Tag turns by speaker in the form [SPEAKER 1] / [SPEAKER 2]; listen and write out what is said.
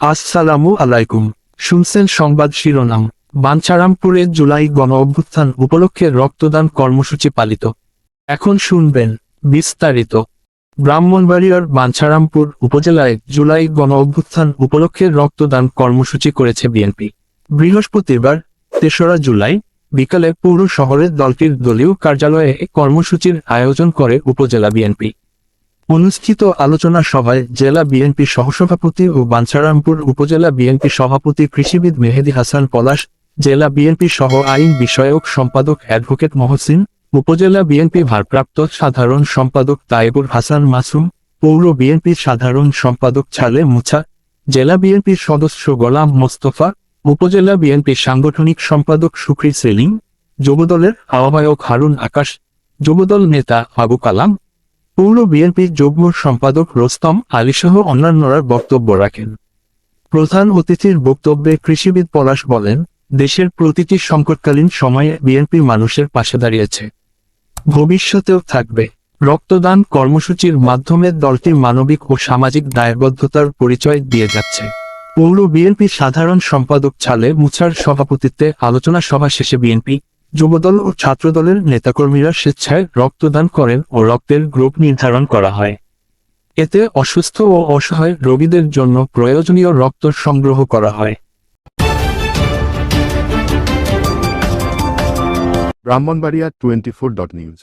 [SPEAKER 1] আসসালামু আলাইকুম। শুনছেন সংবাদ শিরোনাম। বাঞ্ছারামপুরে জুলাই গণ অভ্যুত্থান উপলক্ষে রক্তদান কর্মসূচি পালিত। এখন শুনবেন বিস্তারিত। ব্রাহ্মণবাড়িয়ার বাঞ্ছারামপুর উপজেলায় জুলাই গণ অভ্যুত্থান উপলক্ষে রক্তদান কর্মসূচি করেছে বিএনপি। বৃহস্পতিবার, তেসরা জুলাই, বিকালে পৌর শহরের দলটির দলীয় কার্যালয়ে কর্মসূচির আয়োজন করে উপজেলা বিএনপি। অনুষ্ঠিত আলোচনা সভায় জেলা বিএনপি সহসভাপতি ও বাঞ্ছারামপুর উপজেলা বিএনপি সভাপতি কৃষিবিদ মেহেদি হাসান পলাশ, জেলা বিএনপি সহ আইন বিষয়ক সম্পাদক অ্যাডভোকেট মহসিন, উপজেলা বিএনপি ভারপ্রাপ্ত সাধারণ সম্পাদক তাইবুর হাসান মাসুম, পৌর বিএনপির সাধারণ সম্পাদক ছালে মুছা, জেলা বিএনপির সদস্য গোলাম মোস্তফা, উপজেলা বিএনপি সাংগঠনিক সম্পাদক সুক্রি সেলিম, যুবদলের আহ্বায়ক হারুন আকাশ, যুবদল নেতা আবু কালাম পৌর বিএনপির যুগ্ম সম্পাদক রোস্তম আলীসহ অন্যান্যরা বক্তব্য রাখেন। প্রধান অতিথির বক্তব্যে কৃষিবিদ পলাশ বলেন, দেশের প্রতিটি সংকটকালীন সময়ে বিএনপি মানুষের পাশে দাঁড়িয়েছে। ভবিষ্যতেও থাকবে। রক্তদান কর্মসূচির মাধ্যমে দলটি মানবিক ও সামাজিক দায়বদ্ধতার পরিচয় দিয়ে যাচ্ছে। পৌর বিএনপির সাধারণ সম্পাদক ছালে মুছার সভাপতিত্বে আলোচনা সভা শেষে বিএনপি যুবদল ও ছাত্রদলের নেতাকর্মীরা স্বেচ্ছায় রক্তদান করেন ও রক্তের গ্রুপ নির্ধারণ করা হয়। এতে অসুস্থ ও অসহায় রোগীদের জন্য প্রয়োজনীয় রক্ত সংগ্রহ করা হয়।
[SPEAKER 2] Brahmanbaria twenty four dot news